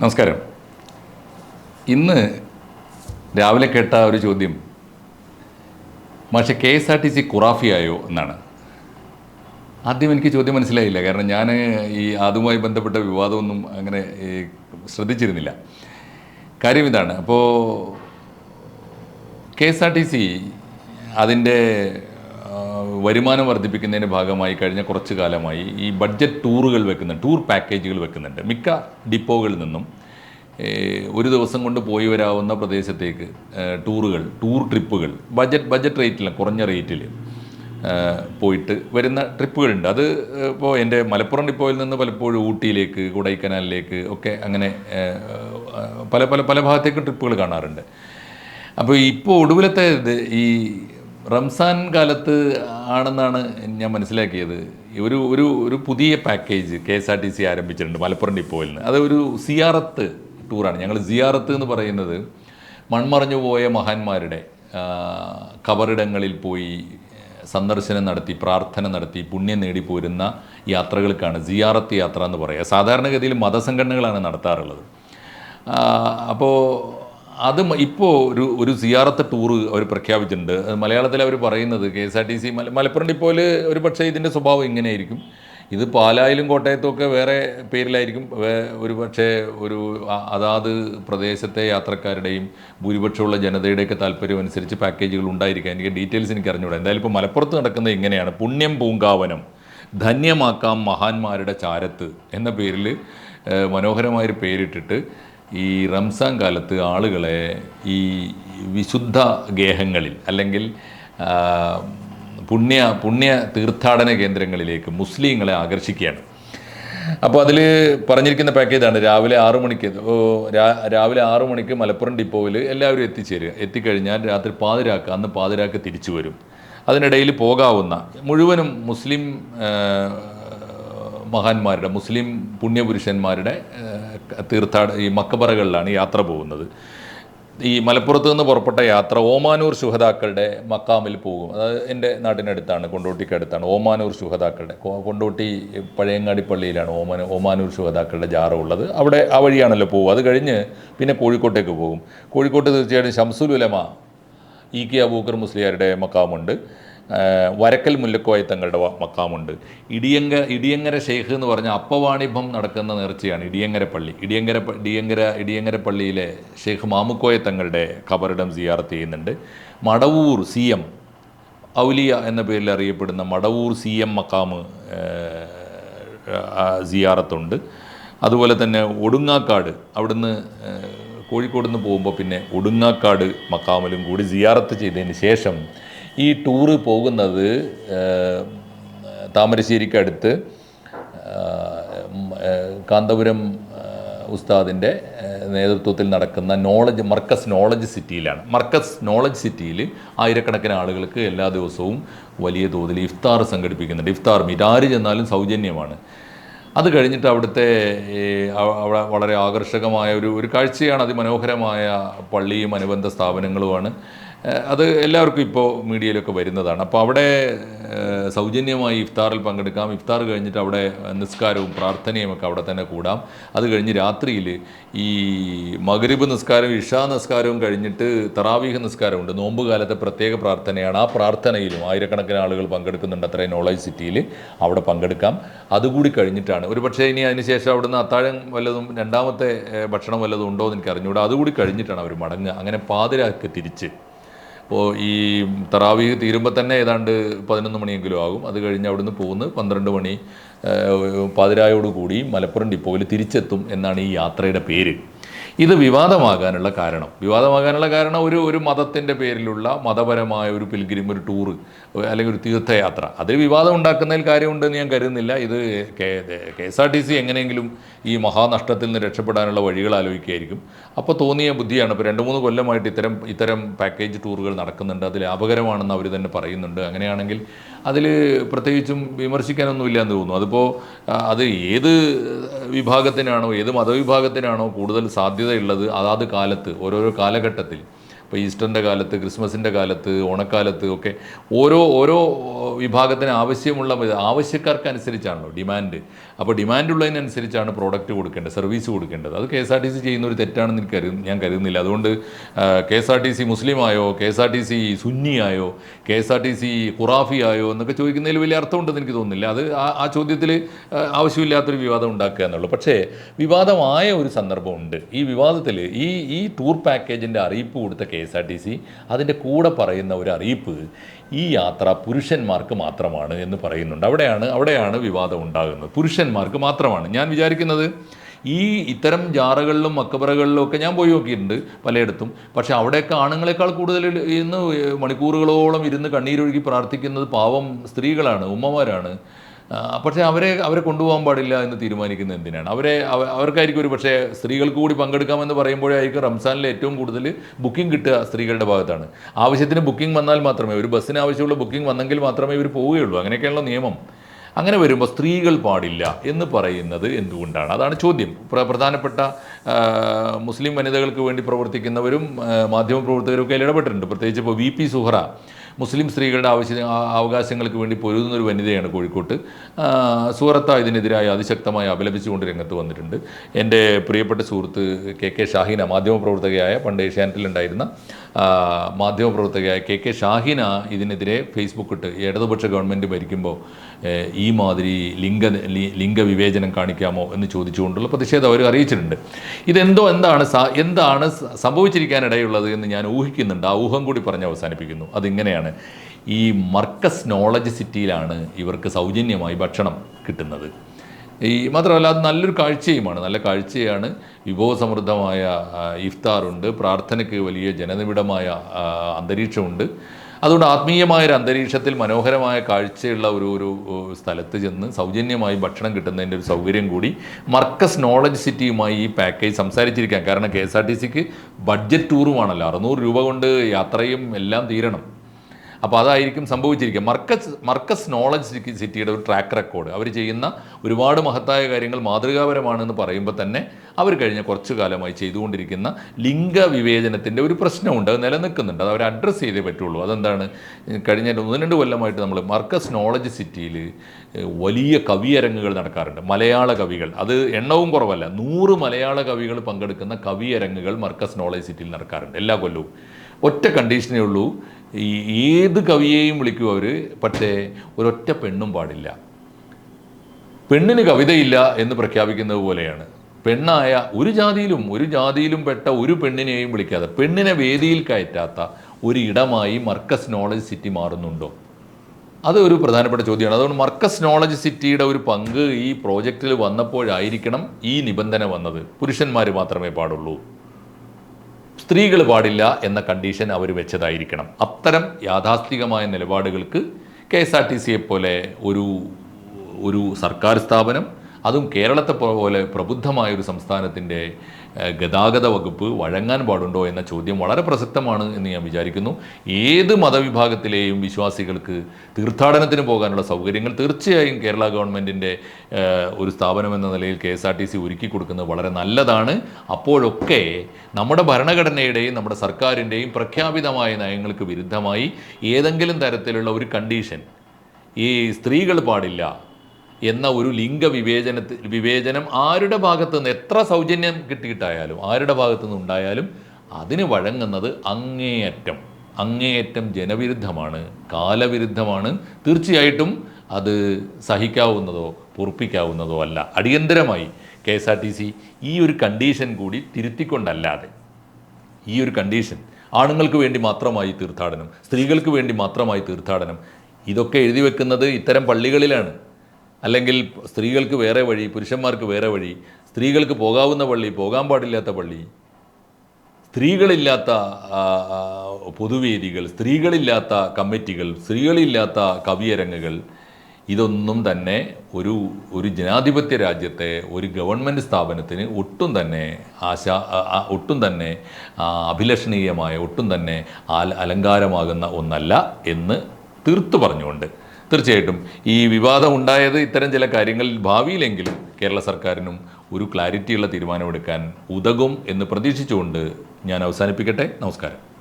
നമസ്കാരം. ഇന്ന് രാവിലെ കേട്ട ഒരു ചോദ്യം പക്ഷേ K S R T C കുറാഫിയായോ എന്നാണ്. ആദ്യം എനിക്ക് ചോദ്യം മനസ്സിലായില്ല കാരണം ഞാൻ ഈ അതുമായി ബന്ധപ്പെട്ട വിവാദമൊന്നും അങ്ങനെ ശ്രദ്ധിച്ചിരുന്നില്ല. കാര്യം ഇതാണ് അപ്പോൾ K S R T C അതിന്റെ വരുമാനം വർദ്ധിപ്പിക്കുന്നതിന്റെ ഭാഗമായി കഴിഞ്ഞ കുറച്ച് കാലമായി ഈ ബഡ്ജറ്റ് ടൂറുകൾ വെക്കുന്നുണ്ട് ടൂർ പാക്കേജുകൾ വെക്കുന്നുണ്ട്. മിക്ക ഡിപ്പോകളിൽ നിന്നും ഒരു ദിവസം കൊണ്ട് പോയി വരാവുന്ന പ്രദേശത്തേക്ക് ടൂറുകൾ ടൂർ ട്രിപ്പുകൾ ബഡ്ജറ്റ് ബഡ്ജറ്റ് റേറ്റിൽ കുറഞ്ഞ റേറ്റിൽ പോയിട്ട് വരുന്ന ട്രിപ്പുകളുണ്ട് അത് ഇപ്പോൾ എന്റെ മലപ്പുറം ഡിപ്പോയിൽ നിന്ന് പലപ്പോഴും ഊട്ടിയിലേക്ക് കൊടൈക്കനാലിലേക്ക് ഒക്കെ അങ്ങനെ പല പല പല ഭാഗത്തേക്കും ട്രിപ്പുകൾ കാണാറുണ്ട്. അപ്പോൾ ഇപ്പോൾ ഒടുവിലത്തെ ഈ റംസാൻ കാലത്ത് ആണെന്നാണ് ഞാൻ മനസ്സിലാക്കിയത്. ഒരു ഒരു ഒരു പുതിയ package K S R T C ആരംഭിച്ചിട്ടുണ്ട് മലപ്പുറം ഡിപ്പോയിൽ നിന്ന് അത് ഒരു സിയാറത്ത് ടൂറാണ്. ഞങ്ങൾ സിയാറത്ത് എന്ന് പറയുന്നത് മൺമറഞ്ഞു പോയ മഹാന്മാരുടെ കബറിടങ്ങളിൽ പോയി സന്ദർശനം നടത്തി പ്രാർത്ഥന നടത്തി പുണ്യം നേടി പോരുന്ന യാത്രകൾക്കാണ് സിയാറത്ത് യാത്ര എന്ന് പറയുക. സാധാരണഗതിയിൽ മതസംഘടനകളാണ് നടത്താറുള്ളത്. അപ്പോൾ അത് ഇപ്പോൾ ഒരു ഒരു സിയാറത്ത് ടൂറ് അവർ പ്രഖ്യാപിച്ചിട്ടുണ്ട്. മലയാളത്തിൽ അവർ പറയുന്നത് K S R T C Malappuram ഡിപ്പോയിൽ ഒരു പക്ഷേ ഇതിന്റെ സ്വഭാവം ഇങ്ങനെയായിരിക്കും. ഇത് പാലായിലും കോട്ടയത്തും ഒക്കെ വേറെ പേരിലായിരിക്കും. ഒരു പക്ഷേ ഒരു അതാത് പ്രദേശത്തെ യാത്രക്കാരുടെയും ഭൂരിപക്ഷമുള്ള ജനതയുടെയൊക്കെ താല്പര്യം അനുസരിച്ച് പാക്കേജുകൾ ഉണ്ടായിരിക്കാം. എനിക്ക് ഡീറ്റെയിൽസ് എനിക്ക് അറിഞ്ഞുകൂടാ എന്തായാലും ഇപ്പോൾ മലപ്പുറത്ത് നടക്കുന്നത് ഇങ്ങനെയാണ്. പുണ്യം പൂങ്കാവനം ധന്യമാക്കാം മഹാന്മാരുടെ ചാരത്ത് എന്ന പേരിൽ മനോഹരമായൊരു പേരിട്ടിട്ട് ഈ റംസാൻ കാലത്ത് ആളുകളെ ഈ വിശുദ്ധ ഗേഹങ്ങളിൽ അല്ലെങ്കിൽ പുണ്യ പുണ്യ തീർത്ഥാടന കേന്ദ്രങ്ങളിലേക്ക് മുസ്ലിങ്ങളെ ആകർഷിക്കുകയാണ്. അപ്പോൾ അതിൽ പറഞ്ഞിരിക്കുന്ന പാക്കേജാണ് രാവിലെ ആറു മണിക്ക് രാവിലെ ആറു മണിക്ക് മലപ്പുറം ഡിപ്പോയിൽ എല്ലാവരും എത്തിച്ചേരുക. എത്തിക്കഴിഞ്ഞാൽ രാത്രി പാതിരാക്ക് അന്ന് പാതിരാക്ക് തിരിച്ചു വരും. അതിനിടയിൽ പോകാവുന്ന മുഴുവനും മുസ്ലിം മഹാന്മാരുടെ മുസ്ലിം പുണ്യപുരുഷന്മാരുടെ തീർത്ഥാട ഈ മക്കബറകളിലാണ് യാത്ര പോകുന്നത്. ഈ മലപ്പുറത്ത് നിന്ന് പുറപ്പെട്ട യാത്ര ഓമാനൂർ ശുഹതാക്കളുടെ മക്കാമിൽ പോകും. അതായത് എന്റെ നാട്ടിനടുത്താണ് കൊണ്ടോട്ടിക്കടുത്താണ് ഓമാനൂർ ശുഹതാക്കളുടെ കൊണ്ടോട്ടി പഴയങ്ങാടി പള്ളിയിലാണ് ഓമാന ഓമാനൂർ ശുഹതാക്കളുടെ ജാറ ഉള്ളത്. അവിടെ ആ വഴിയാണല്ലോ പോകും അത് കഴിഞ്ഞ് പിന്നെ കോഴിക്കോട്ടേക്ക് പോകും. കോഴിക്കോട്ട് തീർച്ചയായിട്ടും ഷംസുലുലമ ഇ കെ അബൂക്കർ മുസ്ലിയാരുടെ മക്കാമുണ്ട്. വരക്കൽ മുല്ലക്കോയ തങ്ങളുടെ മക്കാമുണ്ട്. ഇടിയങ്ക ഇടിയങ്ങര ഷെയ്ഖ് എന്ന് പറഞ്ഞ അപ്പവാണിഭം നടക്കുന്ന നേർച്ചയാണ് ഇടിയങ്ങര പള്ളി ഇടിയങ്കര ഇടിയങ്കര ഇടിയങ്കര പള്ളിയിലെ ഷെയ്ഖ് മാമുക്കോയ തങ്ങളുടെ ഖബറിടം സിയാർത്ത് ചെയ്യുന്നുണ്ട്. മടവൂർ സി എം ഔലിയ എന്ന പേരിൽ അറിയപ്പെടുന്ന മടവൂർ സി എം മക്കാമ് സിയാറത്തുണ്ട്. അതുപോലെ തന്നെ ഒടുങ്ങാക്കാട് അവിടുന്ന് കോഴിക്കോട് നിന്ന് പോകുമ്പോൾ പിന്നെ ഒടുങ്ങാക്കാട് മക്കാമിലും കൂടി സിയാറത്ത് ചെയ്തതിന് ശേഷം ഈ ടൂറ് പോകുന്നത് താമരശ്ശേരിക്ക് താമരശ്ശേരിക്കടുത്ത് കാന്തപുരം ഉസ്താദിന്റെ നേതൃത്വത്തിൽ നടക്കുന്ന നോളജ് മർക്കസ് നോളജ് സിറ്റിയിലാണ് മർക്കസ് നോളജ് സിറ്റിയിൽ ആയിരക്കണക്കിന് ആളുകൾക്ക് എല്ലാ ദിവസവും വലിയ തോതിൽ ഇഫ്താർ സംഘടിപ്പിക്കുന്നുണ്ട്. ഇഫ്താർ മീറ്റ്. ആര് ചെന്നാലും സൗജന്യമാണ്. അത് കഴിഞ്ഞിട്ട് അവിടുത്തെ അവിടെ വളരെ ആകർഷകമായ ഒരു ഒരു കാഴ്ചയാണ് അതിമനോഹരമായ പള്ളിയും അനുബന്ധ സ്ഥാപനങ്ങളുമാണ്. അത് എല്ലാവർക്കും ഇപ്പോൾ മീഡിയയിലൊക്കെ വരുന്നതാണ്. അപ്പോൾ അവിടെ സൗജന്യമായി ഇഫ്താറിൽ പങ്കെടുക്കാം. ഇഫ്താർ കഴിഞ്ഞിട്ട് അവിടെ നിസ്കാരവും പ്രാർത്ഥനയും ഒക്കെ അവിടെ തന്നെ കൂടാം. അത് കഴിഞ്ഞ് രാത്രിയിൽ ഈ മഗ്രിബ് നിസ്കാരം ഇഷാ നിസ്കാരവും കഴിഞ്ഞിട്ട് തറാവീഹ് നിസ്കാരമുണ്ട്. നോമ്പ് കാലത്തെ പ്രത്യേക പ്രാർത്ഥനയാണ്. ആ പ്രാർത്ഥനയിലും ആയിരക്കണക്കിന് ആളുകൾ പങ്കെടുക്കുന്നുണ്ട് അത്രയും നോളജ് സിറ്റിയിൽ അവിടെ പങ്കെടുക്കാം. അതുകൂടി കഴിഞ്ഞിട്ടാണ്. ഒരു പക്ഷേ ഇനി അതിനുശേഷം അവിടുന്ന് അത്താഴം വല്ലതും രണ്ടാമത്തെ ഭക്ഷണം വല്ലതും ഉണ്ടോ എന്ന് എനിക്ക് അറിഞ്ഞുകൂടാ അതുകൂടി കഴിഞ്ഞിട്ടാണ് അവർ മടങ്ങുക. അങ്ങനെ പാതിരാക്ക് തിരിച്ച്. അപ്പോൾ ഈ തറാവി തീരുമ്പോൾ തന്നെ ഏതാണ്ട് പതിനൊന്ന് മണിയെങ്കിലും ആകും. അത് കഴിഞ്ഞ് അവിടുന്ന് പോകുന്ന പന്ത്രണ്ട് മണി പാതിരായോടുകൂടി മലപ്പുറം ഡിപ്പോയിൽ തിരിച്ചെത്തും എന്നാണ് ഈ യാത്രയുടെ പേര്. ഇത് വിവാദമാകാനുള്ള കാരണം. വിവാദമാകാനുള്ള കാരണം ഒരു ഒരു മതത്തിന്റെ പേരിലുള്ള മതപരമായ ഒരു പിൽഗ്രിം ഒരു ടൂറ് അല്ലെങ്കിൽ ഒരു തീർത്ഥയാത്ര. അതിൽ വിവാദം ഉണ്ടാക്കുന്നതിൽ കാര്യമുണ്ടെന്ന് ഞാൻ കരുതുന്നില്ല. ഇത് K S R T C എങ്ങനെയെങ്കിലും ഈ മഹാനഷ്ടത്തിൽ നിന്ന് രക്ഷപ്പെടാനുള്ള വഴികൾ ആലോചിക്കുകയായിരിക്കും. അപ്പോൾ തോന്നിയ ബുദ്ധിയാണ്. ഇപ്പോൾ രണ്ട് മൂന്ന് കൊല്ലമായിട്ട് ഇത്തരം ഇത്തരം പാക്കേജ് ടൂറുകൾ നടക്കുന്നുണ്ട്. അത് ലാഭകരമാണെന്ന് അവർ തന്നെ പറയുന്നുണ്ട്. അങ്ങനെയാണെങ്കിൽ അതിൽ പ്രത്യേകിച്ചും വിമർശിക്കാനൊന്നുമില്ല എന്ന് തോന്നുന്നു അതിപ്പോൾ അത് ഏത് വിഭാഗത്തിനാണോ ഏത് മതവിഭാഗത്തിനാണോ കൂടുതൽ സാധ്യതയുള്ളത് അതാത് കാലത്ത് ഓരോരോ കാലഘട്ടത്തിൽ ഇപ്പോൾ ഈസ്റ്ററിന്റെ കാലത്ത് ക്രിസ്മസിന്റെ കാലത്ത് ഓണക്കാലത്ത് ഒക്കെ ഓരോ ഓരോ വിഭാഗത്തിന് ആവശ്യമുള്ള ആവശ്യക്കാർക്ക് അനുസരിച്ചാണല്ലോ ഡിമാൻഡ്. അപ്പോൾ ഡിമാൻഡ് ഉള്ളതിനനുസരിച്ചാണ് പ്രോഡക്റ്റ് കൊടുക്കേണ്ടത് സർവീസ് കൊടുക്കേണ്ടത്. അത് K S R T C ചെയ്യുന്ന ഒരു തെറ്റാണെന്ന് എനിക്ക് കരു ഞാൻ കരുതുന്നില്ല. അതുകൊണ്ട് K S R T C മുസ്ലിമായോ K S R T C സുന്നിയായോ K S R T C ഖുറാഫിയായോ എന്നൊക്കെ ചോദിക്കുന്നതിൽ വലിയ അർത്ഥമുണ്ടെന്ന് എനിക്ക് തോന്നുന്നില്ല. അത് ആ ചോദ്യത്തിൽ ആവശ്യമില്ലാത്തൊരു വിവാദം ഉണ്ടാക്കുക എന്നുള്ളൂ. പക്ഷേ വിവാദമായ ഒരു സന്ദർഭമുണ്ട്. ഈ വിവാദത്തിൽ ഈ ഈ ടൂർ പാക്കേജിന്റെ അറിയിപ്പ് കൊടുത്ത K S R T C അതിന്റെ കൂടെ പറയുന്ന ഒരു അറിയിപ്പ് ഈ യാത്ര പുരുഷന്മാർക്ക് മാത്രമാണ് എന്ന് പറയുന്നുണ്ട്. അവിടെയാണ് അവിടെയാണ് വിവാദം ഉണ്ടാകുന്നത്. പുരുഷന്മാർക്ക് മാത്രമാണ്. ഞാൻ വിചാരിക്കുന്നത് ഈ ഇത്തരം ജാറകളിലും മക്കബറകളിലും ഒക്കെ ഞാൻ പോയി നോക്കിയിട്ടുണ്ട് പലയിടത്തും. പക്ഷെ അവിടെയൊക്കെ ആണുങ്ങളെക്കാൾ കൂടുതൽ ഇന്ന് മണിക്കൂറുകളോളം ഇരുന്ന് കണ്ണീരൊഴുകി പ്രാർത്ഥിക്കുന്നത് പാവം സ്ത്രീകളാണ് ഉമ്മമാരാണ്. പക്ഷേ അവരെ അവരെ കൊണ്ടുപോകാൻ പാടില്ല എന്ന് തീരുമാനിക്കുന്നത് എന്തിനാണ്? അവരെ അവ- അവർക്കായിരിക്കും ഒരു പക്ഷേ സ്ത്രീകൾക്ക് കൂടി പങ്കെടുക്കാമെന്ന് പറയുമ്പോഴായിരിക്കും റംസാനിൽ ഏറ്റവും കൂടുതൽ ബുക്കിംഗ് കിട്ടുക സ്ത്രീകളുടെ ഭാഗത്താണ്. ആവശ്യത്തിന് ബുക്കിംഗ് വന്നാൽ മാത്രമേ ഒരു ബസ്സിന് ആവശ്യമുള്ള ബുക്കിംഗ് വന്നെങ്കിൽ മാത്രമേ ഇവർ പോവുകയുള്ളൂ. അങ്ങനെയൊക്കെയുള്ള നിയമം. അങ്ങനെ വരുമ്പോൾ സ്ത്രീകൾ പാടില്ല എന്ന് പറയുന്നത് എന്തുകൊണ്ടാണ്? അതാണ് ചോദ്യം. പ്ര- പ്രധാനപ്പെട്ട മുസ്ലിം വനിതകൾക്ക് വേണ്ടി പ്രവർത്തിക്കുന്നവരും മാധ്യമ മാധ്യമപ്രവർത്തകരും ഒക്കെ ഇടപെട്ടിട്ടുണ്ട്. പ്രത്യേകിച്ച് ഇപ്പോൾ വി പി സുഹറ മുസ്ലിം സ്ത്രീകളുടെ ആവശ്യ അവകാശങ്ങൾക്ക് വേണ്ടി പൊരുതുന്ന ഒരു വനിതയാണ് കോഴിക്കോട്ട്. സൂറത്ത ഇതിനെതിരായി അതിശക്തമായി അപലപിച്ചുകൊണ്ട് രംഗത്ത് വന്നിട്ടുണ്ട്. എന്റെ പ്രിയപ്പെട്ട സുഹൃത്ത് കെ കെ ഷാഹിന മാധ്യമപ്രവർത്തകയായ പണ്ട് ഏഷ്യാനെറ്റിലുണ്ടായിരുന്ന മാധ്യമപ്രവർത്തകയായ കെ കെ ഷാഹിന ഇതിനെതിരെ ഫേസ്ബുക്ക് ഇട്ട് ഇടതുപക്ഷ ഗവൺമെന്റ് ഭരിക്കുമ്പോൾ ഈ മാതിരി ലിംഗ ലിംഗ ലിംഗവിവേചനം കാണിക്കാമോ എന്ന് ചോദിച്ചുകൊണ്ടുള്ള പ്രതിഷേധം അവർ അറിയിച്ചിട്ടുണ്ട്. ഇതെന്തോ എന്താണ് എന്താണ് സംഭവിച്ചിരിക്കാനിടയുള്ളത് എന്ന് ഞാൻ ഊഹിക്കുന്നുണ്ട്. ആ ഊഹം കൂടി പറഞ്ഞ് അവസാനിപ്പിക്കുന്നു. അതിങ്ങനെയാണ്. ഈ മർക്കസ് നോളജ് സിറ്റിയിലാണ് ഇവർക്ക് സൗജന്യമായി ഭക്ഷണം കിട്ടുന്നത്. ഈ മാത്രമല്ല അത് നല്ലൊരു കാഴ്ചയുമാണ്. നല്ല കാഴ്ചയാണ്. വിഭവസമൃദ്ധമായ ഇഫ്താറുണ്ട്. പ്രാർത്ഥനയ്ക്ക് വലിയ ജനനിബിഡമായ അന്തരീക്ഷമുണ്ട്. അതുകൊണ്ട് ആത്മീയമായ ഒരു അന്തരീക്ഷത്തിൽ മനോഹരമായ കാഴ്ചയുള്ള ഒരു ഒരു സ്ഥലത്ത് ചെന്ന് സൗജന്യമായി ഭക്ഷണം കിട്ടുന്നതിന്റെ ഒരു സൗകര്യം കൂടി മർക്കസ് നോളജ് സിറ്റിയുമായി ഈ പാക്കേജ് സംസാരിച്ചിരിക്കാം കാരണം കെ എസ് ആർ ടി സിക്ക് ബഡ്ജറ്റ് ടൂറുമാണല്ലോ അറുന്നൂറ് രൂപ കൊണ്ട് യാത്രയും എല്ലാം തീരണം. അപ്പോൾ അതായിരിക്കും സംഭവിച്ചിരിക്കുക. മർക്കസ് മർക്കസ് നോളജ് സിറ്റിയുടെ ഒരു ട്രാക്ക് റെക്കോർഡ് അവർ ചെയ്യുന്ന ഒരുപാട് മഹത്തായ കാര്യങ്ങൾ മാതൃകാപരമാണെന്ന് പറയുമ്പോൾ തന്നെ അവർ കഴിഞ്ഞ കുറച്ചു കാലമായി ചെയ്തുകൊണ്ടിരിക്കുന്ന ലിംഗവിവേചനത്തിന്റെ ഒരു പ്രശ്നമുണ്ട്. അത് നിലനിൽക്കുന്നുണ്ട്. അത് അവർ അഡ്രസ്സ് ചെയ്തേ പറ്റുള്ളൂ. അതെന്താണ്? കഴിഞ്ഞ ഒന്ന് രണ്ട് കൊല്ലമായിട്ട് നമ്മൾ മർക്കസ് നോളജ് സിറ്റിയിൽ വലിയ കവിയരങ്ങുകൾ നടക്കാറുണ്ട്. മലയാള കവികൾ. അത് എണ്ണവും കുറവല്ല. നൂറ് മലയാള കവികൾ പങ്കെടുക്കുന്ന കവിയരങ്ങുകൾ മർക്കസ് നോളജ് സിറ്റിയിൽ നടക്കാറുണ്ട്. എല്ലാ കൊല്ലവും. ഒറ്റ കണ്ടീഷനേ ഉള്ളൂ. ഈ ഏത് കവിയെയും വിളിക്കും അവർ പക്ഷേ ഒരൊറ്റ പെണ്ണും പാടില്ല. പെണ്ണിന് കവിതയില്ല എന്ന് പ്രഖ്യാപിക്കുന്നത് പോലെയാണ്. പെണ്ണായ ഒരു ജാതിയിലും ഒരു ജാതിയിലും പെട്ട ഒരു പെണ്ണിനെയും വിളിക്കാതെ. പെണ്ണിനെ വേദിയിൽ കയറ്റാത്ത ഒരു ഇടമായി മർക്കസ് നോളജ് സിറ്റി മാറുന്നുണ്ടോ? അത് ഒരു പ്രധാനപ്പെട്ട ചോദ്യമാണ്. അതുകൊണ്ട് മർക്കസ് നോളജ് സിറ്റിയുടെ ഒരു പങ്ക് ഈ പ്രോജക്റ്റിൽ വന്നപ്പോഴായിരിക്കണം ഈ നിബന്ധന വന്നത്. പുരുഷന്മാർ മാത്രമേ പാടുള്ളൂ. സ്ത്രീകൾ പാടില്ല എന്ന കണ്ടീഷൻ അവർ വെച്ചതായിരിക്കണം. അത്തരം യാഥാസ്ഥികമായ നിലപാടുകൾക്ക് കെ എസ് ആർ ടി സിയെ പോലെ ഒരു ഒരു സർക്കാർ സ്ഥാപനം അതും കേരളത്തെ പോലെ പ്രബുദ്ധമായ ഒരു സംസ്ഥാനത്തിന്റെ ഗതാഗത വകുപ്പ് വഴങ്ങാൻ പാടുണ്ടോ എന്ന ചോദ്യം വളരെ പ്രസക്തമാണ് എന്ന് ഞാൻ വിചാരിക്കുന്നു. ഏത് മതവിഭാഗത്തിലെയും വിശ്വാസികൾക്ക് തീർത്ഥാടനത്തിന് പോകാനുള്ള സൗകര്യങ്ങൾ തീർച്ചയായും കേരള ഗവൺമെന്റിന്റെ ഒരു സ്ഥാപനം എന്ന നിലയിൽ K S R T C ഒരുക്കി കൊടുക്കുന്നത് വളരെ നല്ലതാണ്. അപ്പോഴൊക്കെ നമ്മുടെ ഭരണഘടനയുടെയും നമ്മുടെ സർക്കാരിന്റെയും പ്രഖ്യാപിതമായ നയങ്ങൾക്ക് വിരുദ്ധമായി ഏതെങ്കിലും തരത്തിലുള്ള ഒരു കണ്ടീഷൻ ഈ സ്ത്രീകൾ പാടില്ല എന്ന ഒരു ലിംഗ വിവേചനത്തിൽ വിവേചനം ആരുടെ ഭാഗത്തു നിന്ന് എത്ര സൗജന്യം കിട്ടിയിട്ടായാലും ആരുടെ ഭാഗത്തു നിന്നുണ്ടായാലും അതിന് വഴങ്ങുന്നത് അങ്ങേയറ്റം അങ്ങേയറ്റം ജനവിരുദ്ധമാണ് കാലവിരുദ്ധമാണ്. തീർച്ചയായിട്ടും അത് സഹിക്കാവുന്നതോ പൊറുപ്പിക്കാവുന്നതോ അല്ല. അടിയന്തരമായി K S R T C ഈ ഒരു കണ്ടീഷൻ കൂടി തിരുത്തിക്കൊണ്ടല്ലാതെ ഈ ഒരു കണ്ടീഷൻ ആണുങ്ങൾക്ക് വേണ്ടി മാത്രമായി തീർത്ഥാടനം സ്ത്രീകൾക്ക് വേണ്ടി മാത്രമായി തീർത്ഥാടനം ഇതൊക്കെ എഴുതി വെക്കുന്നത് ഇത്തരം പള്ളികളിലാണ്. അല്ലെങ്കിൽ സ്ത്രീകൾക്ക് വേറെ വഴി പുരുഷന്മാർക്ക് വേറെ വഴി സ്ത്രീകൾക്ക് പോകാവുന്ന പള്ളി പോകാൻ പാടില്ലാത്ത പള്ളി സ്ത്രീകളില്ലാത്ത പൊതുവേദികൾ സ്ത്രീകളില്ലാത്ത കമ്മിറ്റികൾ സ്ത്രീകളില്ലാത്ത കവിയരങ്ങുകൾ ഇതൊന്നും തന്നെ ഒരു ഒരു ജനാധിപത്യ രാജ്യത്തെ ഒരു ഗവൺമെന്റ് സ്ഥാപനത്തിന് ഒട്ടും തന്നെ ആശ ഒട്ടും തന്നെ അഭിലഷണീയമായ ഒട്ടും തന്നെ അലങ്കാരമാകുന്ന ഒന്നല്ല എന്ന് തീർത്തു പറഞ്ഞുകൊണ്ട് തീർച്ചയായിട്ടും ഈ വിവാദം ഉണ്ടായത് ഇത്തരം ചില കാര്യങ്ങളിൽ ഭാവിയിലെങ്കിലും കേരള സർക്കാരിനും ഒരു ക്ലാരിറ്റിയുള്ള തീരുമാനമെടുക്കാൻ ഉതകും എന്ന് പ്രതീക്ഷിച്ചുകൊണ്ട് ഞാൻ അവസാനിപ്പിക്കട്ടെ. നമസ്കാരം.